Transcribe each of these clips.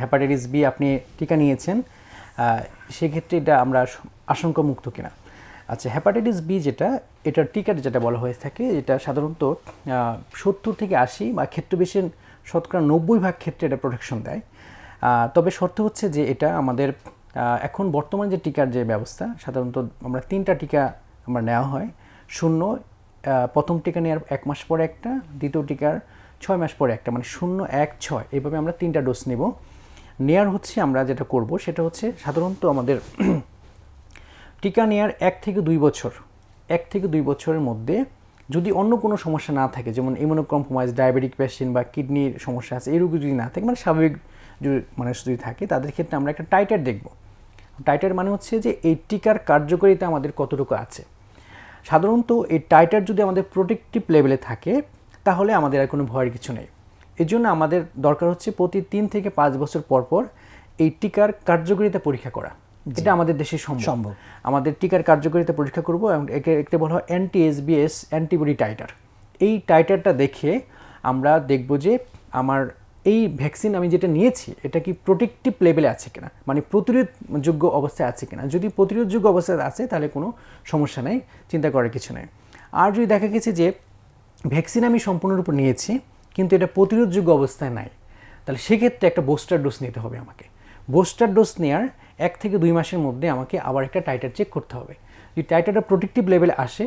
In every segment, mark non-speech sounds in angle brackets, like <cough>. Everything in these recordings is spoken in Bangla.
হেপাটাইটিস বি আপনি টিকা নিয়েছেন সেক্ষেত্রে এটা আমরা আশঙ্কামুক্ত কিনা? আচ্ছা হেপাটাইটিস বি যেটা, এটার টিকার যেটা বলা হয়ে থাকে এটা সাধারণত সত্তর থেকে আশি বা ক্ষেত্র বেশি শতকরা নব্বই ভাগ ক্ষেত্রে এটা প্রোটেকশন দেয়। তবে শর্ত হচ্ছে যে এটা আমাদের এখন বর্তমান যে টিকার যে ব্যবস্থা, সাধারণত আমরা তিনটা টিকা আমরা নেওয়া হয়। শূন্য প্রথম টিকা নেওয়ার এক মাস পরে একটা, দ্বিতীয় টিকার ছয় মাস পরে একটা মানে শূন্য, এক, ছয় এইভাবে আমরা তিনটা ডোজ নেব। নেয়ার হচ্ছে আমরা যেটা করব, সেটা হচ্ছে সাধারণত আমাদের <clears throat> টিকা নেওয়ার এক থেকে দুই বছর, এক থেকে দুই বছরের মধ্যে যদি অন্য কোনো সমস্যা না থাকে, যেমন ইমিউনোকম্প্রোমাইজ ডায়াবেটিক পেশেন্ট বা কিডনির সমস্যা আছে রোগী যদি না থাকে মানে স্বাভাবিক মানুষ যদি থাকে, তাদের ক্ষেত্রে আমরা একটা টাইটার দেখব। টাইটার মানে হচ্ছে যে এই টিকার কার্যকারিতা আমাদের কতটুকু আছে। সাধারণত এই টাইটার যদি আমাদের প্রোটেক্টিভ লেভেলে থাকে, তাহলে আমাদের আর কোনো ভয়ের কিছু নেই। এর জন্য আমাদের দরকার হচ্ছে প্রতি তিন থেকে পাঁচ বছর পর পর এই টিকার কার্যকারিতা পরীক্ষা করা। এটা আমাদের দেশে সম্ভব। সম্ভব। আমাদের টিকার কার্যকারিতা পরীক্ষা করব এবং একে একটা বলা হয় অ্যান্টি এসবিএস অ্যান্টিবডি টাইটার এই টাইটারটা দেখে আমরা দেখব যে আমার এই ভ্যাকসিন আমি যেটা নিয়েছি এটা কি প্রোটেক্টিভ লেভেলে আছে কিনা? মানে প্রতিরোধযোগ্য অবস্থায় আছে কিনা? যদি প্রতিরোধযোগ্য অবস্থায় আছে তাহলে কোনো সমস্যা নেই চিন্তা করার কিছু নেই। আর যদি দেখা গেছে যে ভ্যাকসিন আমি সম্পূর্ণরূপে নিয়েছি কিন্তু এটা প্রতিরোধযোগ্য অবস্থায় নাই। তাহলে সেক্ষেত্রে একটা বুস্টার ডোজ নিতে হবে আমাকে। বুস্টার ডোজ নেওয়ার এক থেকে দুই মাসের মধ্যে আমাকে আবার একটা টাইটার চেক করতে হবে। যদি টাইটারটা প্রোটেক্টিভ লেভেলে আসে,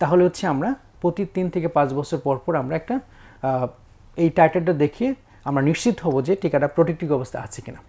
তাহলে হচ্ছে আমরা প্রতি তিন থেকে পাঁচ বছর পর পর আমরা একটা এই টাইটারটা দেখিয়ে আমরা নিশ্চিত হব যে টিকাটা প্রোটেক্টিভ অবস্থা আছে কিনা।